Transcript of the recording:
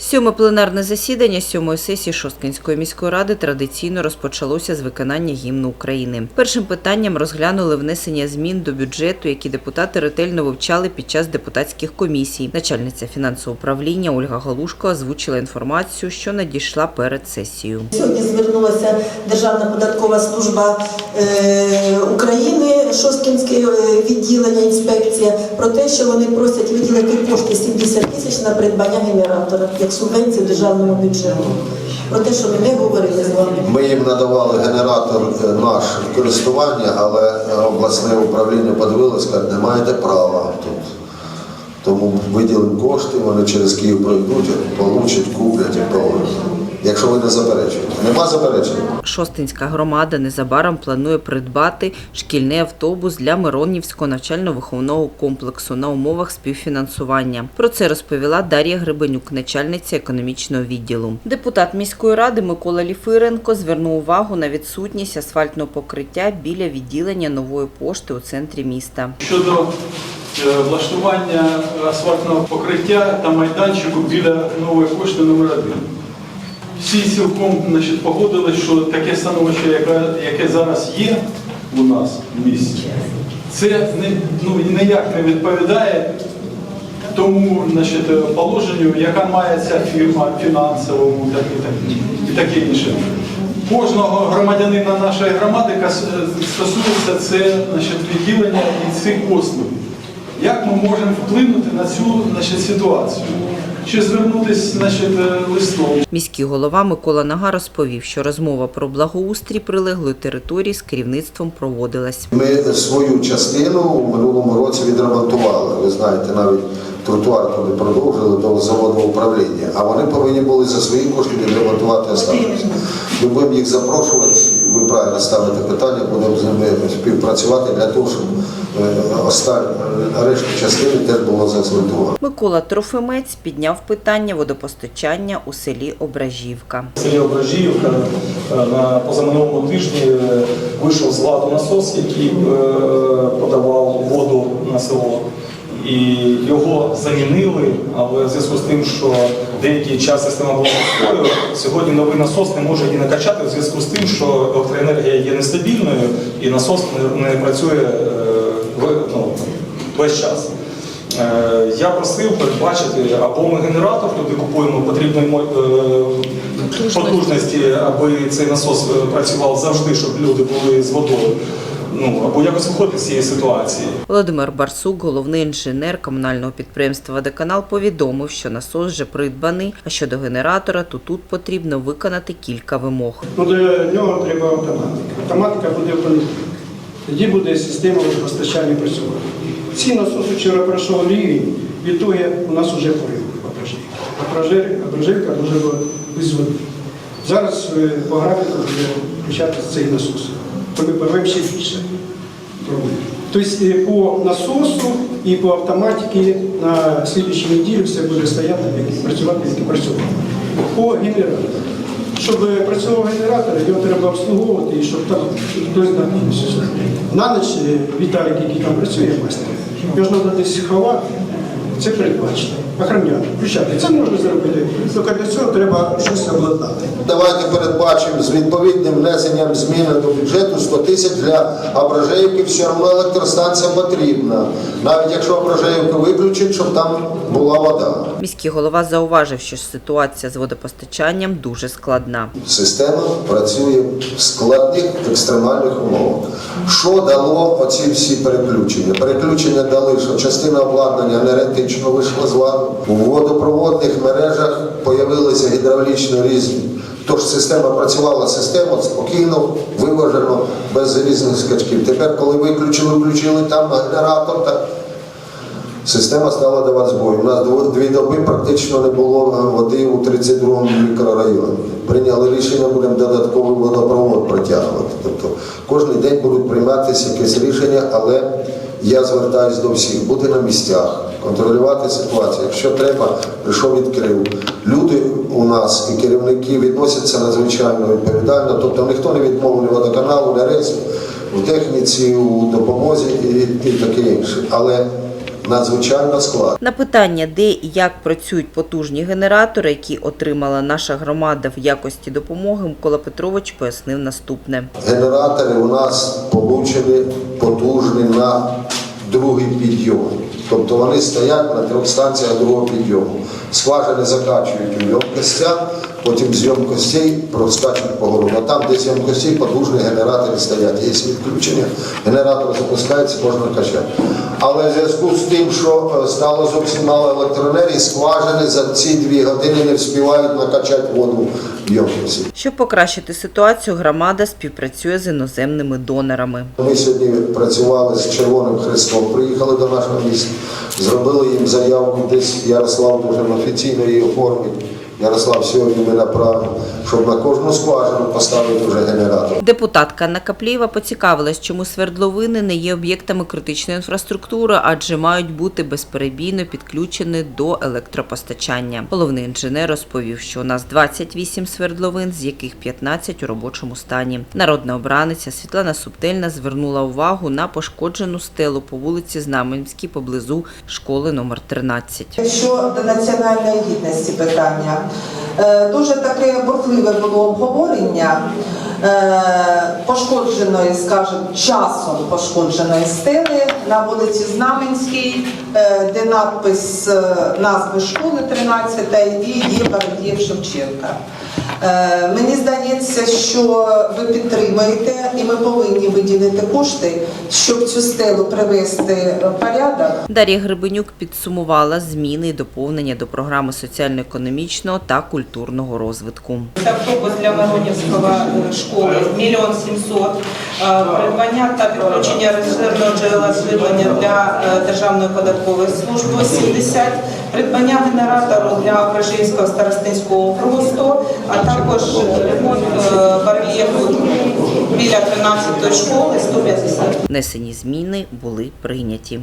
Сьоме пленарне засідання сьомої сесії Шосткинської міської ради традиційно розпочалося з виконання гімну України. Першим питанням розглянули внесення змін до бюджету, які депутати ретельно вивчали під час депутатських комісій. Начальниця фінансового управління Ольга Галушко озвучила інформацію, що надійшла перед сесією. Сьогодні звернулася Державна податкова служба е, України, Шосткінське відділення інспекція про те, що вони просять виділити кошти 70 тисяч на придбання генератора як субвенцію державному бюджету. Про те, що ми не говорили з вами. Ми їм надавали генератор е, наш в користування, але обласне управління подивилось, каже, не маєте права тут. Тому виділимо кошти, вони через Київ пройдуть, получать, куплять і положать. Якщо ви не заперечуєте. Нема заперечень? Шостинська громада незабаром планує придбати шкільний автобус для Миронівського навчально-виховного комплексу на умовах співфінансування. Про це розповіла Дар'я Гребенюк, начальниця економічного відділу. Депутат міської ради Микола Ліфиренко звернув увагу на відсутність асфальтного покриття біля відділення нової пошти у центрі міста. щодо е, влаштування асфальтного покриття та майданчику біля нової пошти номер 1 Всі цілком значить, погодились, що таке становище, яке, яке зараз є у нас в місті, це не, ну, ніяк не відповідає тому значить, положенню, яка має ця фірма фінансовому так, і, так, і таке інше. Кожного громадянина нашої громади стосується це значить, відділення і цих послуг. Як ми можемо вплинути на цю значить, ситуацію? Чи звернутися значить, листом? Міський голова Микола Нага розповів, що розмова про благоустрій прилеглої території з керівництвом проводилась. Ми свою частину у минулому році відремонтували. Ви знаєте, навіть тротуар туди продовжили до заводу управління. А вони повинні були за свої кошти відремонтувати останнє. Ми будемо їх запрошувати, ви правильно ставите питання, будемо з ними співпрацювати для того, щоб е, останню решту частини теж було заасфальтовано. Микола Трофимець підняв питання водопостачання у селі Ображівка. В селі Ображіївка е, на позаминулому тижні е, вийшов з ладу насос, який е, подавав воду на село. І його замінили, але в зв'язку з тим, що деякий час система була простою, сьогодні новий насос не може її накачати в зв'язку з тим, що електроенергія є нестабільною і насос не, працює е, ну, весь час. Е, Я просив передбачити або ми генератор туди купуємо потрібної е, потужності, аби цей насос е, працював завжди, щоб люди були з водою. Ну або якось виходити з цієї ситуації. Володимир Барсук, головний інженер комунального підприємства «Водоканал», повідомив, що насос вже придбаний, а щодо генератора, то тут потрібно виконати кілька вимог. Ну, до нього треба автоматика. Автоматика буде в понеділок. Тоді буде система водопостачання працювати. Ці насоси вчора пройшов рівень, відтоді у нас вже порив ображивка. Ображивка дуже була без води. Зараз е, по графіку буде включати цей насос. Ми порвемо ще більше проблем. Тобто е, по насосу і по автоматиці на слідчій неділі все буде стояти, працювати, як і працювати. По генератору. Щоб працював генератор, його треба обслуговувати і щоб там хтось знаходився. На ніч е, Віталік, який там працює, майстер, його треба десь ховати, це передбачено. Охороняти, включати. Це можна зробити. Тільки для цього треба щось обладнати. Давайте передбачимо з відповідним внесенням зміни до бюджету 100 тисяч для Ображеївки, все одно електростанція потрібна. Навіть якщо Ображеївку виключить, щоб там була вода. Міський голова зауважив, що ситуація з водопостачанням дуже складна. Система працює в складних екстремальних умовах. Що дало оці всі переключення? Переключення дали, що частина обладнання енергетично вийшла з ладу. У водопроводних мережах з'явилися гідравлічно різні. Тож система працювала система спокійно, виважено, без різних скачків. Тепер, коли виключили, включили там генератор, так Система стала давати збої. У нас дві доби практично не було е, води у 32-му мікрорайоні. Прийняли рішення, будемо додатковий водопровод протягувати. Тобто кожен день будуть прийматися якісь рішення, але я звертаюся до всіх, бути на місцях, контролювати ситуацію. Якщо треба, прийшов відкрив. Люди у нас і керівники відносяться надзвичайно відповідально, тобто ніхто не відмовив водоканалу, ні рейсу, в техніці, у допомозі і, і таке інше. Але надзвичайно складно. На питання, де і як працюють потужні генератори, які отримала наша громада в якості допомоги, Микола Петрович пояснив наступне. Генератори у нас получені потужні на другий підйом. Тобто вони стоять на трьох станціях другого підйому. Скважини закачують у ємкостях, потім з йомкостей проскачують по городу. А там, де з йомкостей, потужні генератори стоять. Є відключення, генератор запускається, можна качати. Але в зв'язку з тим, що е, стало зовсім мало електроенергії, скважини за ці дві години не встигають накачати воду в ємкості. Щоб покращити ситуацію, громада співпрацює з іноземними донорами. Ми сьогодні працювали з Червоним Хрестом, приїхали до нашого міста, зробили їм заявку, десь Ярослав дуже офіційно її оформить. Ярослав сьогодні ми направимо, щоб на кожну скважину поставити вже генератор. Депутатка Анна Каплієва поцікавилась, чому свердловини не є об'єктами критичної інфраструктури, адже мають бути безперебійно підключені до електропостачання. Головний інженер розповів, що у нас 28 свердловин, з яких 15 у робочому стані. Народна обраниця Світлана Субтельна звернула увагу на пошкоджену стелу по вулиці Знаменській поблизу школи номер 13. Щодо національної гідності питання, дуже таке бурхливе було обговорення е, пошкодженої, скажімо, часом пошкодженої стели на вулиці Знаменській, е, де надпис е, назви школи 13 і є Бородієв Шевченка. Е, Мені здається, що ви підтримуєте, і ми повинні виділити кошти, щоб цю стелу привести в порядок. Дар'я Гребенюк підсумувала зміни і доповнення до програми соціально-економічного та культурного розвитку. Автобус для Миронівського е, школи мільйон сімсот. Е, Придбання та підключення резервного джерела живлення для Державної податкової служби 70. Придбання генератору для Крижинського старостинського просто, а також ремонт е, барельєфу біля 13-ї школи 150. Внесені зміни були прийняті.